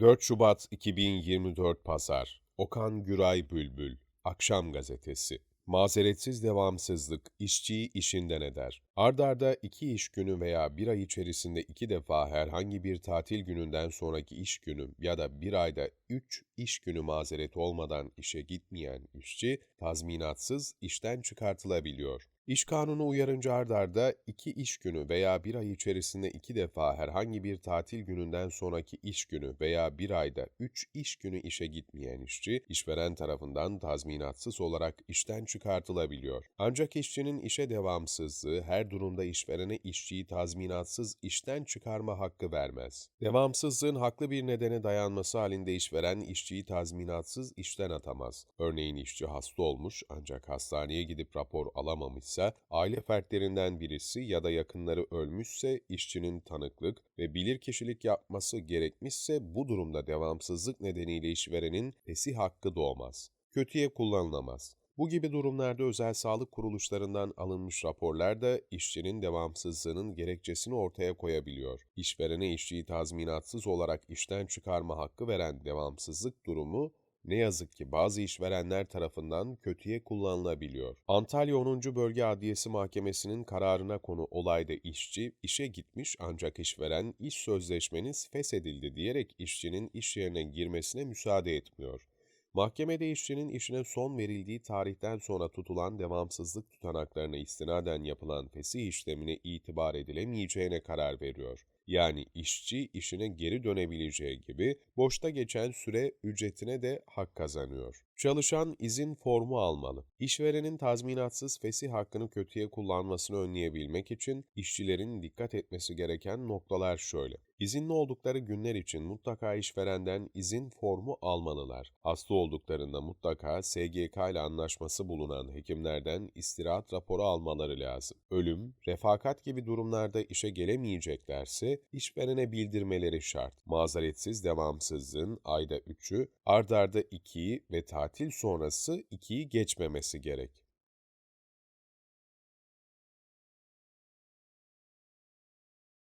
4 Şubat 2024 Pazar Okan Güray Bülbül Akşam Gazetesi Mazeretsiz devamsızlık işçiyi işinden eder. Ardarda iki iş günü veya bir ay içerisinde iki defa herhangi bir tatil gününden sonraki iş günü ya da bir ayda üç iş günü mazereti olmadan işe gitmeyen işçi tazminatsız işten çıkartılabiliyor. İş kanunu uyarınca ardarda iki iş günü veya bir ay içerisinde iki defa herhangi bir tatil gününden sonraki iş günü veya bir ayda üç iş günü işe gitmeyen işçi, işveren tarafından tazminatsız olarak işten çıkartılabiliyor. Ancak işçinin işe devamsızlığı her durumda işverene işçiyi tazminatsız işten çıkarma hakkı vermez. Devamsızlığın haklı bir nedene dayanması halinde işveren işçiyi tazminatsız işten atamaz. Örneğin işçi hasta olmuş ancak hastaneye gidip rapor alamamışsa, aile fertlerinden birisi ya da yakınları ölmüşse işçinin tanıklık ve bilirkişilik yapması gerekmişse bu durumda devamsızlık nedeniyle işverenin fesih hakkı doğmaz. Kötüye kullanılamaz. Bu gibi durumlarda özel sağlık kuruluşlarından alınmış raporlar da işçinin devamsızlığının gerekçesini ortaya koyabiliyor. İşverene işçiyi tazminatsız olarak işten çıkarma hakkı veren devamsızlık durumu ne yazık ki bazı işverenler tarafından kötüye kullanılabiliyor. Antalya 10. Bölge Adliyesi Mahkemesi'nin kararına konu olayda işçi işe gitmiş ancak işveren iş sözleşmeniz feshedildi diyerek işçinin iş yerine girmesine müsaade etmiyor. Mahkemede işçinin işine son verildiği tarihten sonra tutulan devamsızlık tutanaklarına istinaden yapılan fesih işlemine itibar edilemeyeceğine karar veriyor. Yani işçi işine geri dönebileceği gibi boşta geçen süre ücretine de hak kazanıyor. Çalışan izin formu almalı. İşverenin tazminatsız fesih hakkını kötüye kullanmasını önleyebilmek için işçilerin dikkat etmesi gereken noktalar şöyle. İzinli oldukları günler için mutlaka işverenden izin formu almalılar. Hasta olduklarında mutlaka SGK ile anlaşması bulunan hekimlerden istirahat raporu almaları lazım. Ölüm, refakat gibi durumlarda işe gelemeyeceklerse işverene bildirmeleri şart. Mazeretsiz devamsızlığın ayda 3'ü, ardarda 2'yi ve tatil sonrası 2'yi geçmemesi gerek.